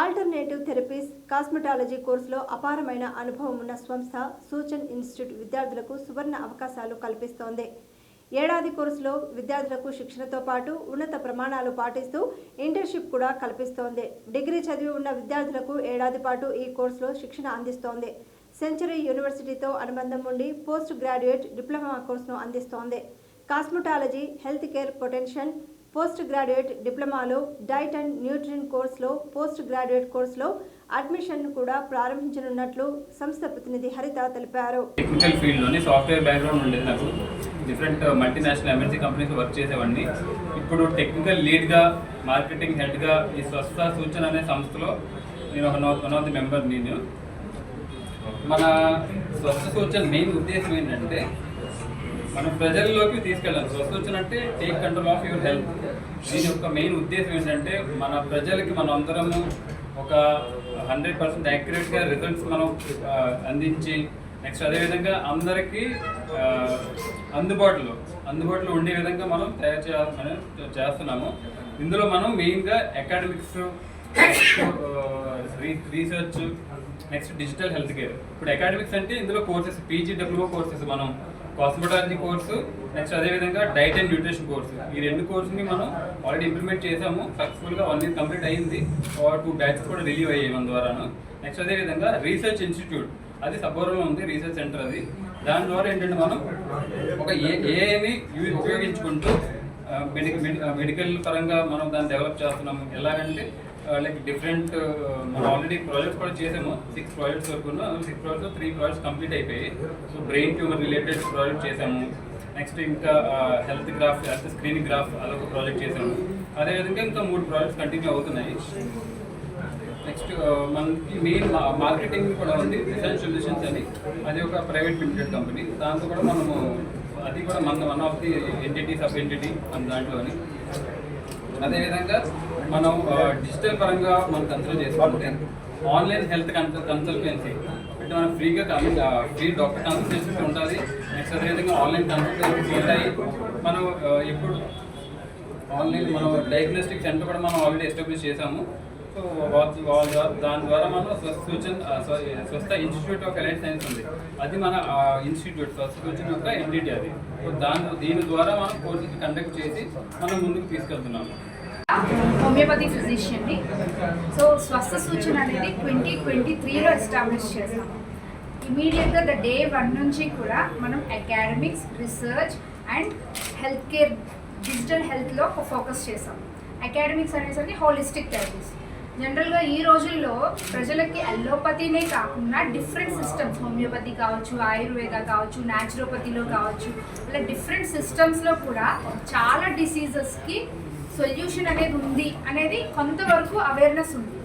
Alternative therapies cosmetology కోర్సులో అపారమైన అనుభవం ఉన్న సంస్థ సూచన్ ఇన్స్టిట్యూట్ విద్యార్థులకు సువర్ణ అవకాశాలు కల్పిస్తోంది. ఏడాది కోర్సులో విద్యార్థులకు శిక్షణతో పాటు ఉన్నత ప్రమాణాలు పాటిస్తూ ఇంటర్న్షిప్ కూడా కల్పిస్తోంది. డిగ్రీ చదివి ఉన్న విద్యార్థులకు ఏడాది పాటు ఈ కోర్సులో శిక్షణ అందిస్తోంది. సెంచరీ యూనివర్సిటీతో అనుబంధం ఉండి పోస్ట్ గ్రాడ్యుయేట్ డిప్లొమా కోర్సును అందిస్తోంది. Cosmetology health care potential post graduate డిప్లొమాలో diet and nutrition కోర్సులో పోస్ట్ గ్రాడ్యుయేట్ కోర్సులో అడ్మిషన్ కూడా ప్రారంభించనున్నట్లు సంస్థ ప్రతినిధి హరిత తెలిపారు. టెక్నికల్ ఫీల్డ్లోని సాఫ్ట్వేర్ బ్యాక్గ్రౌండ్ ఉండేది నాకు. Different multinational MNC companies work చేసేవాడిని. ఇప్పుడు టెక్నికల్ లీడ్గా మార్కెటింగ్ హెడ్గా ఈ స్వస్థ సూచన అనే సంస్థలో నేను ఒక వన్ ఆఫ్ ది మెంబర్ నేను. మన స్వస్థ సూచన మెయిన్ ఉద్దేశం ఏంటంటే మనం ప్రజల్లోకి తీసుకెళ్ళాలి. స్వస్థ అంటే take control of your health దీని యొక్క మెయిన్ ఉద్దేశం ఏంటంటే మన ప్రజలకి మనం అందరము ఒక హండ్రెడ్ పర్సెంట్ యాక్యురేట్గా రిజల్ట్స్ మనం అందించి నెక్స్ట్ అదేవిధంగా అందరికీ అందుబాటులో అందుబాటులో ఉండే విధంగా మనం తయారు చేయాలని చేస్తున్నాము. ఇందులో మనం మెయిన్గా academics research next digital health care. ఇప్పుడు అకాడమిక్స్ అంటే ఇందులో కోర్సెస్ పీజీడబ్ల్యూఓ కోర్సెస్ మనం కాస్మెటాలజీ కోర్సు నెక్స్ట్ అదేవిధంగా డైట్ అండ్ న్యూట్రిషన్ కోర్సు. ఈ రెండు కోర్సుని మనం ఆల్రెడీ ఇంప్లిమెంట్ చేసాము సక్సెస్ఫుల్గా వన్ ఇయర్ కంప్లీట్ అయింది. టూ బ్యాచ్ కూడా రిలీవ్ అయ్యాయి మన ద్వారాను. నెక్స్ట్ అదేవిధంగా రీసెర్చ్ ఇన్స్టిట్యూట్ అది సబ్బోరంలో ఉంది రీసెర్చ్ సెంటర్ అది. దాని ద్వారా ఏంటంటే మనం ఒక ఏ ఏఐని ఉపయోగించుకుంటూ మెడికల్ మెడికల్ పరంగా మనం దాన్ని డెవలప్ చేస్తున్నాము. ఎలాగంటే Uh, లైక్ డిఫరెంట్ uh, మనం ఆల్రెడీ ప్రాజెక్ట్స్ కూడా చేసాము. సిక్స్ ప్రాజెక్ట్స్ వరకు six projects three projects complete అయిపోయాయి. So brain tumour related project చేసాము. నెక్స్ట్ ఇంకా health graph health screening graph అదొక ప్రాజెక్ట్ చేసాము. అదేవిధంగా ఇంకా మూడు ప్రాజెక్ట్స్ కంటిన్యూ అవుతున్నాయి. నెక్స్ట్ uh, మనకి మెయిన్ మార్కెటింగ్ కూడా ఉంది. డిజైన్ సొల్యూషన్స్ అని. అది ఒక ప్రైవేట్ లిమిటెడ్ కంపెనీ దాంతో కూడా మనము అది కూడా మన one of the entity sub entity మన దాంట్లోని. అదేవిధంగా మనం డిజిటల్ పరంగా మనం కన్సల్ట్ చేసుకుంటే ఆన్లైన్ హెల్త్ కన్సల్టెన్సీ అంటే మనం ఫ్రీగా ఫ్రీ డాక్టర్ కన్సల్టెన్సీ ఉంటుంది నెక్స్ట్ అదేవిధంగా ఆన్లైన్ కన్సల్టెన్సీ ఉంటాయి మనం ఎప్పుడు ఆన్లైన్ మనం డయాగ్నోస్టిక్ సెంటర్ కూడా మనం ఆల్రెడీ ఎస్టాబ్లిష్ చేసాము సో వాళ్ళ ద్వారా దాని ద్వారా మనం స్వస్థ స్వస్థ ఇన్స్టిట్యూట్ ఆఫ్ ఎలైట్ సైన్స్ ఉంది. అది మన ఇన్స్టిట్యూట్ స్వస్థ సూచన యొక్క ఎండిటీ అది. సో దాని దీని ద్వారా మనం కోర్సెస్ కండక్ట్ చేసి మనం ముందుకు తీసుకెళ్తున్నాము. హోమియోపతి ఫిజిషియన్ని. సో స్వస్థ సూచన అనేది ట్వంటీ ట్వంటీ త్రీలో ఎస్టాబ్లిష్ చేసాం ఇమీడియట్గా ద డే వన్ నుంచి కూడా మనం academics research and health care digital హెల్త్లో focus చేసాం అకాడమిక్స్ అనేసరికి హోలిస్టిక్ థెరపీస్ జనరల్గా ఈ రోజుల్లో ప్రజలకి అల్లోపతినే కాకుండా డిఫరెంట్ సిస్టమ్స్ హోమియోపతి కావచ్చు ఆయుర్వేద కావచ్చు న్యాచురోపతిలో కావచ్చు ఇలా డిఫరెంట్ సిస్టమ్స్లో కూడా చాలా డిసీజెస్కి సొల్యూషన్ అనేది ఉంది అనేది కొంతవరకు అవేర్నెస్ ఉంది.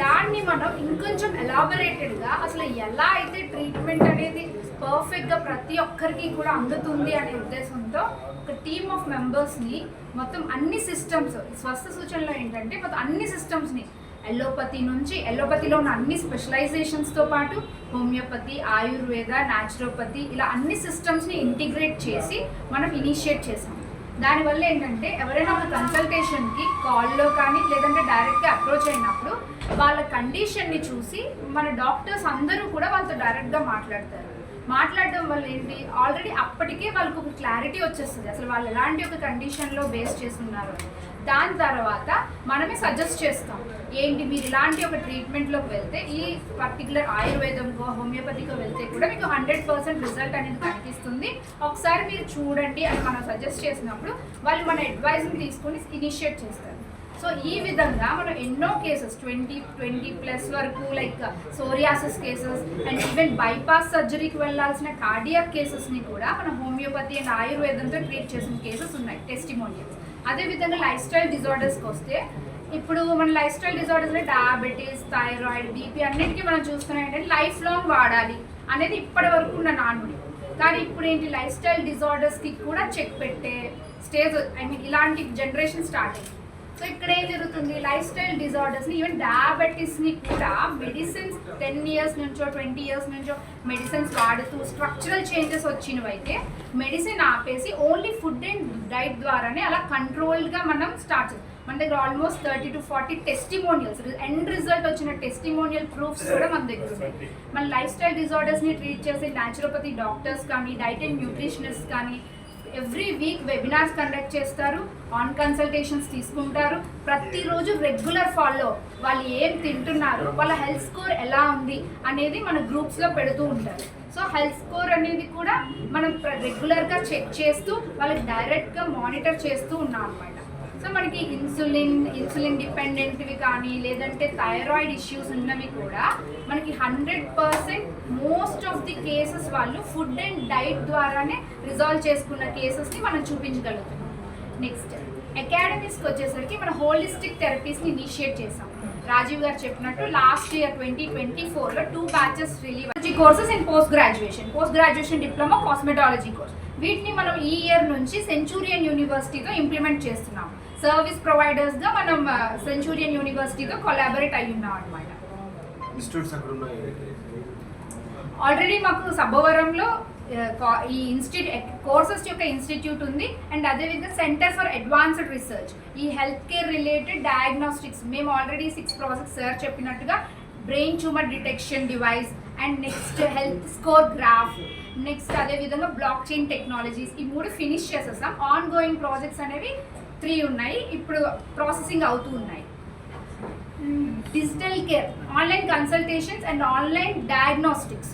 దాన్ని మనం ఇంకొంచెం ఎలాబొరేటెడ్గా అసలు ఎలా అయితే ట్రీట్మెంట్ అనేది పర్ఫెక్ట్గా ప్రతి ఒక్కరికి కూడా అందుతుంది అనే ఉద్దేశంతో ఒక టీమ్ ఆఫ్ మెంబర్స్ని మొత్తం అన్ని సిస్టమ్స్ స్వస్థ సూచనలో ఏంటంటే మొత్తం అన్ని సిస్టమ్స్ని ఎల్లోపతి నుంచి ఎల్లోపతిలో ఉన్న అన్ని స్పెషలైజేషన్స్తో పాటు హోమియోపతి ఆయుర్వేద న్యాచురోపతి ఇలా అన్ని సిస్టమ్స్ని ఇంటిగ్రేట్ చేసి మనం ఇనిషియేట్ చేసాం. దానివల్ల ఏంటంటే ఎవరైనా ఒక కన్సల్టేషన్కి కాల్లో కానీ లేదంటే డైరెక్ట్గా అప్రోచ్ అయినప్పుడు వాళ్ళ కండిషన్ని చూసి మన డాక్టర్స్ అందరూ కూడా వాళ్ళతో డైరెక్ట్గా మాట్లాడతారు. మాట్లాడడం వల్ల ఏంటి? ఆల్రెడీ అప్పటికే వాళ్ళకు ఒక క్లారిటీ వచ్చేస్తుంది. అసలు వాళ్ళు ఎలాంటి ఒక కండిషన్లో బేస్ చేస్తున్నారు దాని తర్వాత మనమే సజెస్ట్ చేస్తాం. ఏంటి? మీరు ఇలాంటి ఒక ట్రీట్మెంట్లోకి వెళ్తే ఈ పర్టికులర్ ఆయుర్వేదంకో హోమియోపతికో వెళ్తే కూడా మీకు హండ్రెడ్ పర్సెంట్ రిజల్ట్ అనేది కనిపిస్తుంది. ఒకసారి మీరు చూడండి అని మనం సజెస్ట్ చేసినప్పుడు వాళ్ళు మన అడ్వైజ్ని తీసుకొని ఇనిషియేట్ చేస్తారు. సో ఈ విధంగా మనం ఎన్నో కేసెస్ ట్వంటీ ట్వంటీ ప్లస్ వరకు like psoriasis cases and even bypass సర్జరీకి వెళ్ళాల్సిన కార్డియాక్ కేసెస్ని కూడా మనం హోమియోపతి అండ్ ఆయుర్వేదంతో ట్రీట్ చేసిన కేసెస్ ఉన్నాయి టెస్టిమోనియల్స్ అదేవిధంగా లైఫ్ స్టైల్ డిజార్డర్స్కి వస్తే ఇప్పుడు మన లైఫ్ స్టైల్ డిజార్డర్స్లో డయాబెటీస్ థైరాయిడ్ బీపీ అన్నిటికీ మనం చూస్తున్నాం ఏంటంటే లైఫ్ లాంగ్ వాడాలి అనేది ఇప్పటి వరకు ఉన్న నానుడి. కానీ ఇప్పుడు ఏంటి లైఫ్ స్టైల్ డిజార్డర్స్కి కూడా చెక్ పెట్టే స్టేజ్ ఐ మీన్ ఇలాంటి జనరేషన్ స్టార్ట్ అయింది సో ఇక్కడ ఏం జరుగుతుంది లైఫ్ స్టైల్ డిజార్డర్స్ని ఈవెన్ డయాబెటీస్ని కూడా మెడిసిన్స్ టెన్ ఇయర్స్ నుంచో ట్వంటీ ఇయర్స్ నుంచో మెడిసిన్స్ వాడుతూ స్ట్రక్చరల్ చేంజెస్ వచ్చినవైతే మెడిసిన్ ఆపేసి ఓన్లీ ఫుడ్ అండ్ డైట్ ద్వారానే అలా కంట్రోల్డ్గా మనం స్టార్ట్ చేస్తాం. మన దగ్గర almost thirty to forty testimonials end result వచ్చిన టెస్టిమోనియల్ ప్రూఫ్స్ కూడా మన దగ్గర ఉన్నాయి. మన లైఫ్ స్టైల్ డిజార్డర్స్ని ట్రీట్ చేసే న్యాచురోపతి డాక్టర్స్ కానీ డైట్ అండ్ న్యూట్రిషనిస్ట్ కానీ ఎవ్రీ వీక్ వెబినార్స్ కండక్ట్ చేస్తారు ఆన్ కన్సల్టేషన్స్ తీసుకుంటారు. ప్రతిరోజు రెగ్యులర్ ఫాలో వాళ్ళు ఏం తింటున్నారు వాళ్ళ హెల్త్ స్కోర్ ఎలా ఉంది అనేది మన గ్రూప్స్లో పెడుతూ ఉంటారు. సో హెల్త్ స్కోర్ అనేది కూడా మనం రెగ్యులర్గా చెక్ చేస్తూ వాళ్ళకి డైరెక్ట్గా మానిటర్ చేస్తూ ఉన్నాం అనమాట సో మనకి ఇన్సులిన్ ఇన్సులిన్ డిపెండెంట్వి కానీ లేదంటే థైరాయిడ్ ఇష్యూస్ ఉన్నవి కూడా మనకి hundred percent most of the cases వాళ్ళు ఫుడ్ అండ్ డైట్ ద్వారానే రిజాల్వ్ చేసుకున్న కేసెస్ని మనం చూపించగలుగుతున్నాం. నెక్స్ట్ అకాడమీస్కి వచ్చేసరికి మనం హోలిస్టిక్ థెరపీస్ని ఇనిషియేట్ చేసాం రాజీవ్ గారు చెప్పినట్టు లాస్ట్ ఇయర్ ట్వంటీ ట్వంటీ ఫోర్లో two batches relieve courses in post graduation post graduation diploma cosmetology course వీటిని మనం ఈ ఇయర్ నుంచి సెంచూరియన్ యూనివర్సిటీతో ఇంప్లిమెంట్ చేస్తున్నాం సర్వీస్ ప్రొవైడర్స్గా మనం సెంచూరియన్ యూనివర్సిటీతో కొలాబరేట్ అయి ఉన్నాం అనమాట ఆల్రెడీ మాకు సబ్బవరంలో ఈ ఇన్స్టిట్యూట్ కోర్సెస్ యొక్క ఇన్స్టిట్యూట్ ఉంది. అండ్ అదేవిధంగా సెంటర్ ఫర్ అడ్వాన్స్డ్ రీసెర్చ్ ఈ హెల్త్ కేర్ రిలేటెడ్ డయాగ్నోస్టిక్స్ మేము ఆల్రెడీ సిక్స్ ప్రాసెస్ సార్ చెప్పినట్టుగా brain tumour detection device and next health score graph next అదేవిధంగా బ్లాక్ చైన్ టెక్నాలజీస్ ఈ మూడు ఫినిష్ చేసేసాం. ఆన్ గోయింగ్ ప్రాజెక్ట్స్ అనేవి త్రీ ఉన్నాయి. ఇప్పుడు ప్రాసెసింగ్ అవుతూ ఉన్నాయి. Digital care online consultations and online diagnostics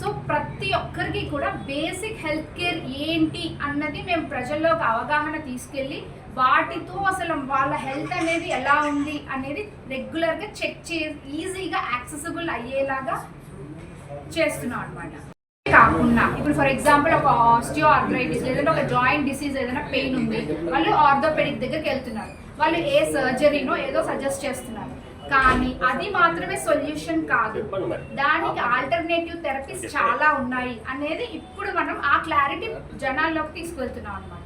so ప్రతి ఒక్కరికి కూడా బేసిక్ హెల్త్ కేర్ ఏంటి అన్నది మేము ప్రజల్లోకి అవగాహన తీసుకెళ్ళి వాటితో అసలు వాళ్ళ హెల్త్ అనేది ఎలా ఉంది అనేది రెగ్యులర్గా చెక్ చే ఈజీగా యాక్సెసిబుల్ అయ్యేలాగా చేస్తున్నాం అనమాట కాకుండా ఇప్పుడు ఫర్ ఎగ్జాంపుల్ ఒక ఆస్టియో ఆర్థరైటిస్ లేదంటే ఒక జాయింట్ డిసీజ్ ఏదైనా పెయిన్ ఉంది వాళ్ళు ఆర్థోపెడిక్ దగ్గరికి వెళ్తున్నారు. వాళ్ళు ఏ సర్జరీనో ఏదో సజెస్ట్ చేస్తున్నారు. కానీ అది మాత్రమే సొల్యూషన్ కాదు. దానికి ఆల్టర్నేటివ్ థెరపీస్ చాలా ఉన్నాయి అనేది ఇప్పుడు మనం ఆ క్లారిటీ జనాల్లోకి తీసుకెళ్తున్నాం అనమాట